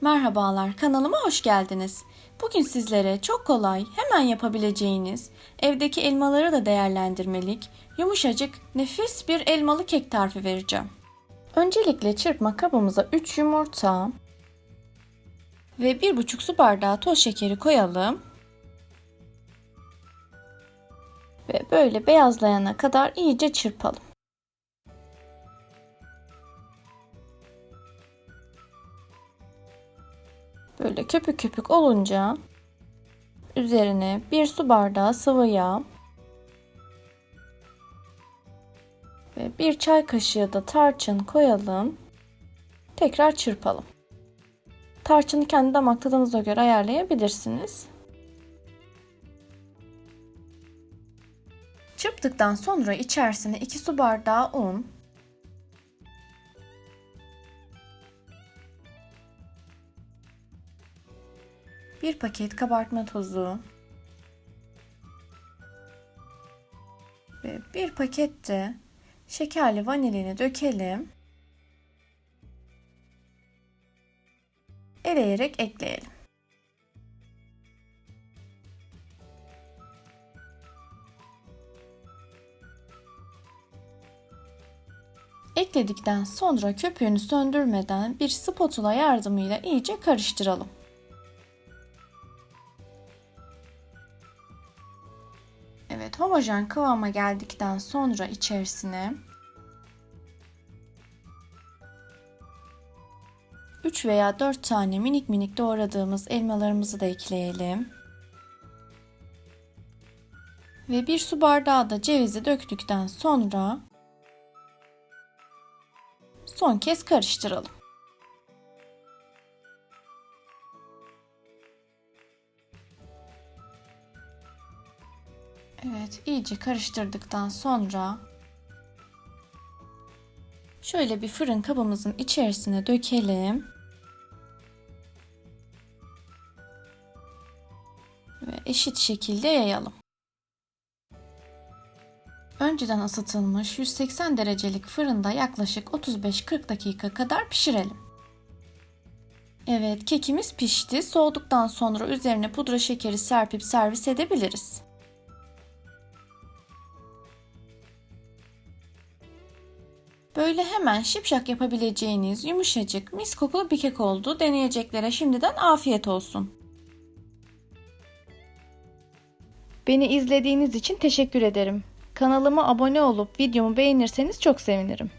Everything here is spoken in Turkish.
Merhabalar, kanalıma hoş geldiniz. Bugün sizlere çok kolay, hemen yapabileceğiniz, evdeki elmaları da değerlendirmelik, yumuşacık, nefis bir elmalı kek tarifi vereceğim. Öncelikle çırpma kabımıza 3 yumurta ve 1,5 su bardağı toz şekeri koyalım. Ve böyle beyazlayana kadar iyice çırpalım. Böyle köpük köpük olunca üzerine bir su bardağı sıvı yağ ve bir çay kaşığı da tarçın koyalım. Tekrar çırpalım. Tarçını kendi damak tadınıza göre ayarlayabilirsiniz. Çırptıktan sonra içerisine 2 su bardağı un, bir paket kabartma tozu ve bir paket de şekerli vanilini dökelim. Eleyerek ekleyelim. Ekledikten sonra köpüğünü söndürmeden bir spatula yardımıyla iyice karıştıralım. Evet, homojen kıvama geldikten sonra içerisine 3 veya 4 tane minik minik doğradığımız elmalarımızı da ekleyelim. Ve bir su bardağı da cevizi döktükten sonra son kez karıştıralım. Evet, iyice karıştırdıktan sonra şöyle bir fırın kabımızın içerisine dökelim. Ve eşit şekilde yayalım. Önceden ısıtılmış 180 derecelik fırında yaklaşık 35-40 dakika kadar pişirelim. Evet, kekimiz pişti. Soğuduktan sonra üzerine pudra şekeri serpip servis edebiliriz. Böyle hemen şipşak yapabileceğiniz yumuşacık mis kokulu bir kek oldu. Deneyeceklere şimdiden afiyet olsun. Beni izlediğiniz için teşekkür ederim. Kanalıma abone olup videomu beğenirseniz çok sevinirim.